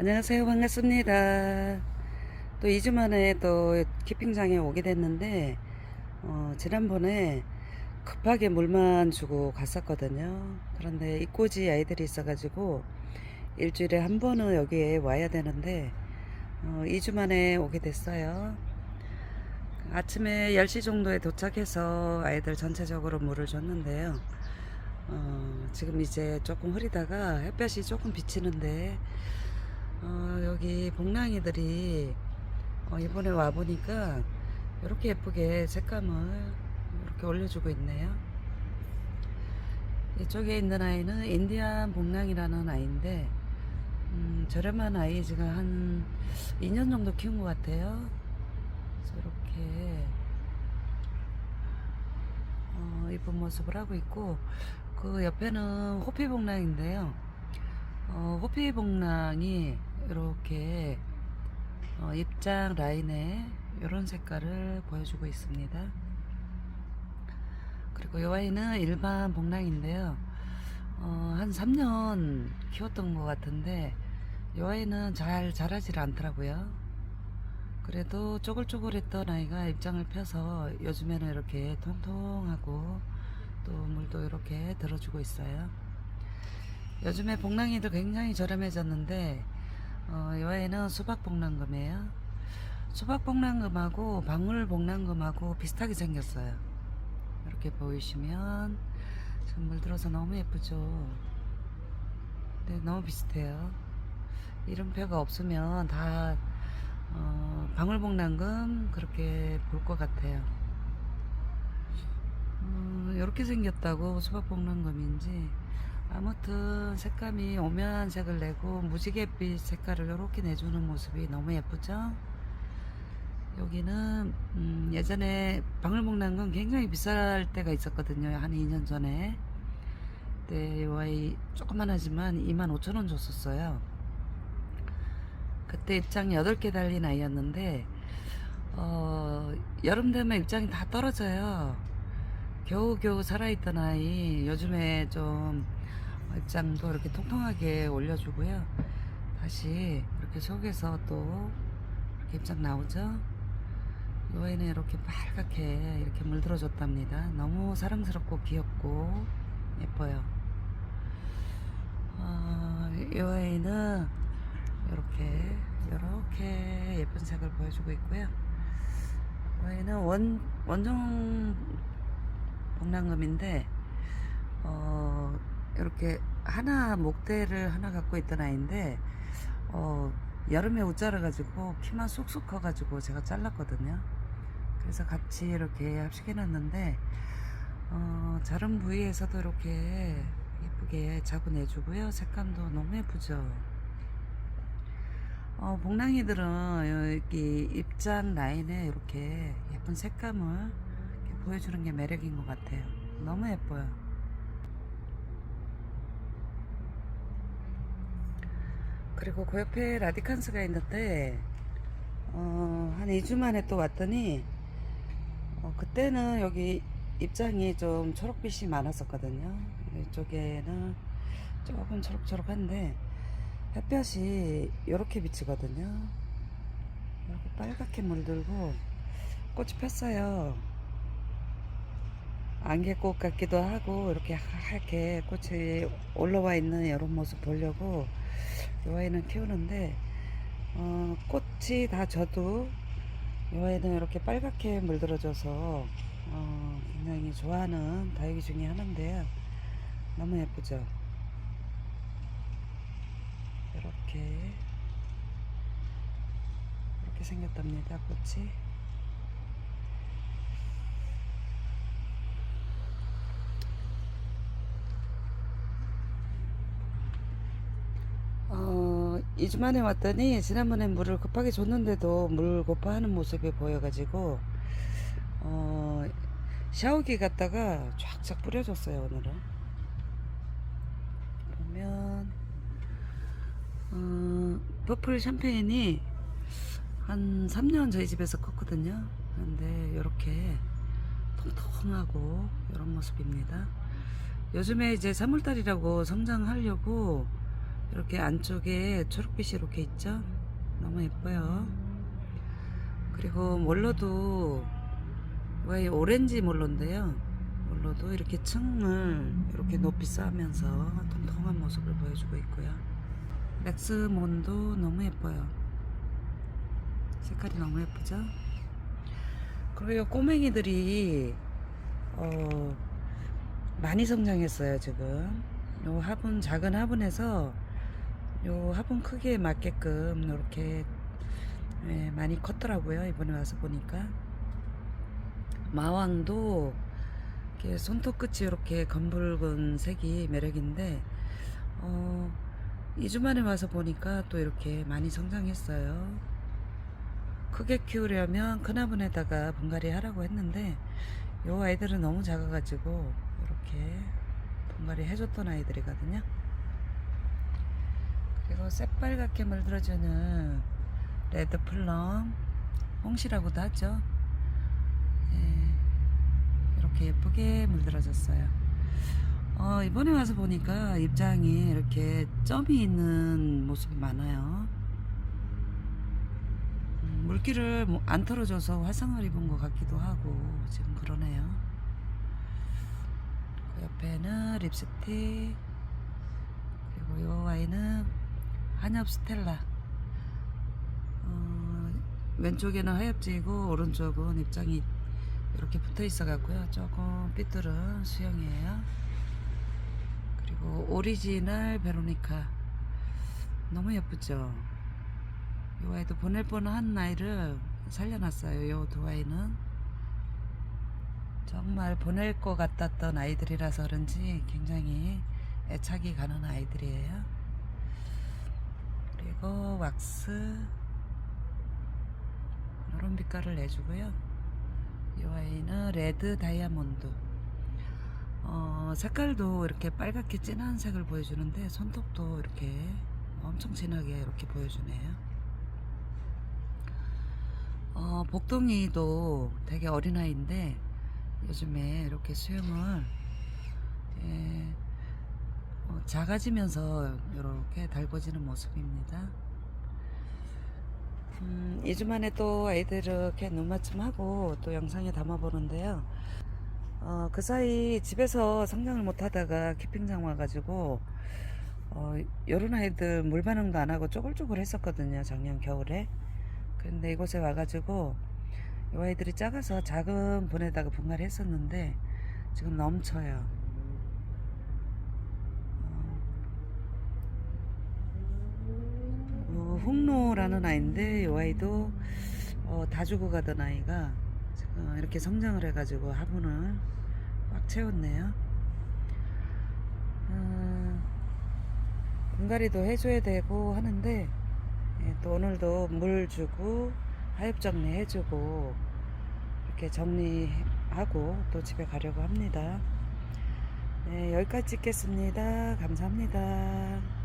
안녕하세요. 반갑습니다. 또 2주 만에 또 키핑장에 오게 됐는데, 어, 지난번에 급하게 물만 주고 갔었거든요. 그런데 입꼬지 아이들이 있어 가지고 일주일에 한 번은 여기에 와야 되는데, 어, 2주 만에 오게 됐어요. 아침에 10시 정도에 도착해서 아이들 전체적으로 물을 줬는데요. 어, 지금 이제 조금 흐리다가 햇볕이 조금 비치는데 어, 여기 복랑이들이 어, 이번에 와 보니까 이렇게 예쁘게 색감을 이렇게 올려주고 있네요. 이쪽에 있는 아이는 인디안 복랑이라는 아이인데 음, 저렴한 아이 제가 한 2년 정도 키운 것 같아요. 이렇게 어, 이쁜 모습을 하고 있고 그 옆에는 호피복랑인데요. 어, 호피복랑이 이렇게 어, 입장 라인에 이런 색깔을 보여주고 있습니다. 그리고 이 아이는 일반 복랑인데요. 어, 한 3년 키웠던 것 같은데 이 아이는 잘 자라질 않더라고요. 그래도 쪼글쪼글했던 아이가 입장을 펴서 요즘에는 이렇게 통통하고 또 물도 이렇게 들어주고 있어요. 요즘에 복랑이도 굉장히 저렴해졌는데 어, 이 아이는 수박복랑금이에요. 수박복랑금하고 방울복랑금하고 비슷하게 생겼어요. 이렇게 보이시면 물 들어서 너무 예쁘죠. 네, 너무 비슷해요. 이름표가 없으면 다 어, 방울복랑금 그렇게 볼 것 같아요. 음, 이렇게 생겼다고 수박복랑금인지 아무튼 색감이 오묘한 색을 내고 무지갯빛 색깔을 이렇게 내주는 모습이 너무 예쁘죠? 여기는 음, 예전에 방울복랑금 굉장히 비쌀 때가 있었거든요. 한 2년 전에. 그때 이 아이 조그만 하지만 25,000원 줬었어요. 그때 입장이 8개 달린 아이였는데 어, 여름 되면 입장이 다 떨어져요. 겨우겨우 살아있던 아이 요즘에 좀 입장도 이렇게 통통하게 올려주고요. 다시 이렇게 속에서 또 입장 나오죠. 이 아이는 이렇게 빨갛게 이렇게 물들어줬답니다. 너무 사랑스럽고 귀엽고 예뻐요. 어, 이 아이는 이렇게 이렇게 예쁜 색을 보여주고 있고요. 이 아이는 원 원종 복랑금인데 어 이렇게 하나 목대를 하나 갖고 있던 아이인데 어 여름에 옷 자라가지고 키만 쑥쑥 커가지고 제가 잘랐거든요. 그래서 같이 이렇게 합식해놨는데 어, 자른 부위에서도 이렇게 예쁘게 자고 내주고요. 색감도 너무 예쁘죠. 어, 복랑이들은 여기 입장 라인에 이렇게 예쁜 색감을 이렇게 보여주는 게 매력인 것 같아요. 너무 예뻐요. 그리고 그 옆에 라디칸스가 있는데 어, 한 2주 만에 또 왔더니 어, 그때는 여기 입장이 좀 초록빛이 많았었거든요. 이쪽에는 조금 초록초록한데 햇볕이 이렇게 비치거든요. 이렇게 빨갛게 물들고 꽃이 폈어요. 안개꽃 같기도 하고 이렇게 하얗게 꽃이 올라와 있는 이런 모습 보려고 이 아이는 키우는데 어, 꽃이 다 져도 이 아이는 이렇게 빨갛게 물들어져서 어, 굉장히 좋아하는 다육이 중에 하나인데요. 너무 예쁘죠? 이렇게 이렇게 생겼답니다. 꽃이. 어, 2주 만에 왔더니 지난번에 물을 급하게 줬는데도 물 고파하는 모습이 보여가지고 어, 샤워기 갖다가 쫙쫙 뿌려줬어요 오늘은. 보면 어, 퍼플 샴페인이 한 3년 저희 집에서 컸거든요. 근데 이렇게 통통하고 이런 모습입니다. 요즘에 이제 3월달이라고 성장하려고 이렇게 안쪽에 초록빛이 이렇게 있죠? 너무 예뻐요. 그리고 몰로도 왜 오렌지 몰로인데요. 몰로도 이렇게 층을 이렇게 높이 쌓으면서 통통한 모습을 보여주고 있고요. 렉스몬도 너무 예뻐요. 색깔이 너무 예쁘죠? 그리고 이 꼬맹이들이 어, 많이 성장했어요 지금. 요 화분 작은 화분에서 요 화분 크기에 맞게끔 이렇게 예, 많이 컸더라고요 이번에 와서 보니까. 마왕도 이렇게 손톱 끝이 이렇게 검붉은 색이 매력인데 어, 2주 만에 와서 보니까 또 이렇게 많이 성장했어요. 크게 키우려면 큰 화분에다가 분갈이 하라고 했는데 요 아이들은 너무 작아가지고 이렇게 분갈이 해줬던 아이들이거든요 그리고 새빨갛게 물들어주는 레드 플럼 홍시라고도 하죠. 예, 이렇게 예쁘게 물들어졌어요. 어, 이번에 와서 보니까 입장이 이렇게 점이 있는 모습이 많아요. 음, 물기를 뭐안 털어줘서 화상을 입은 것 같기도 하고 지금 그러네요. 그 옆에는 립스틱 그리고 이 아이는 한엽 스텔라. 어, 왼쪽에는 하엽지이고 오른쪽은 입장이 이렇게 붙어 있어 갖고요. 조금 삐뚤은 수영이에요. 그리고 오리지널 베로니카. 너무 예쁘죠? 이 아이도 보낼 뻔한 아이를 살려놨어요. 이 두 아이는. 정말 보낼 것 같았던 아이들이라서 그런지 굉장히 애착이 가는 아이들이에요 그리고 왁스. 이런 빛깔을 내주고요. 이 아이는 레드 다이아몬드. 어, 색깔도 이렇게 빨갛게 진한 색을 보여주는데 손톱도 이렇게 엄청 진하게 이렇게 보여주네요. 어, 복동이도 되게 어린아이인데 요즘에 이렇게 수영을 예, 어, 작아지면서 이렇게 달궈지는 모습입니다. 음, 2주 만에 또 아이들 이렇게 눈맞춤하고 또 영상에 담아보는데요. 어, 그 사이 집에서 성장을 못하다가 키핑장 와가지고 어, 요런 아이들 물 반응도 안 하고 쪼글쪼글 했었거든요. 작년 겨울에. 근데 이곳에 와가지고 이 아이들이 작아서 작은 분에다가 분갈이 했었는데 지금 넘쳐요. 어, 홍로라는 아이인데 이 아이도 어, 다 주고 가던 아이가 지금 이렇게 성장을 해가지고 화분을 꽉 채웠네요. 어, 분갈이도 해줘야 되고 하는데 예, 또 오늘도 물 주고 하엽 정리 해주고 이렇게 정리하고 또 집에 가려고 합니다. 네, 여기까지 찍겠습니다. 감사합니다.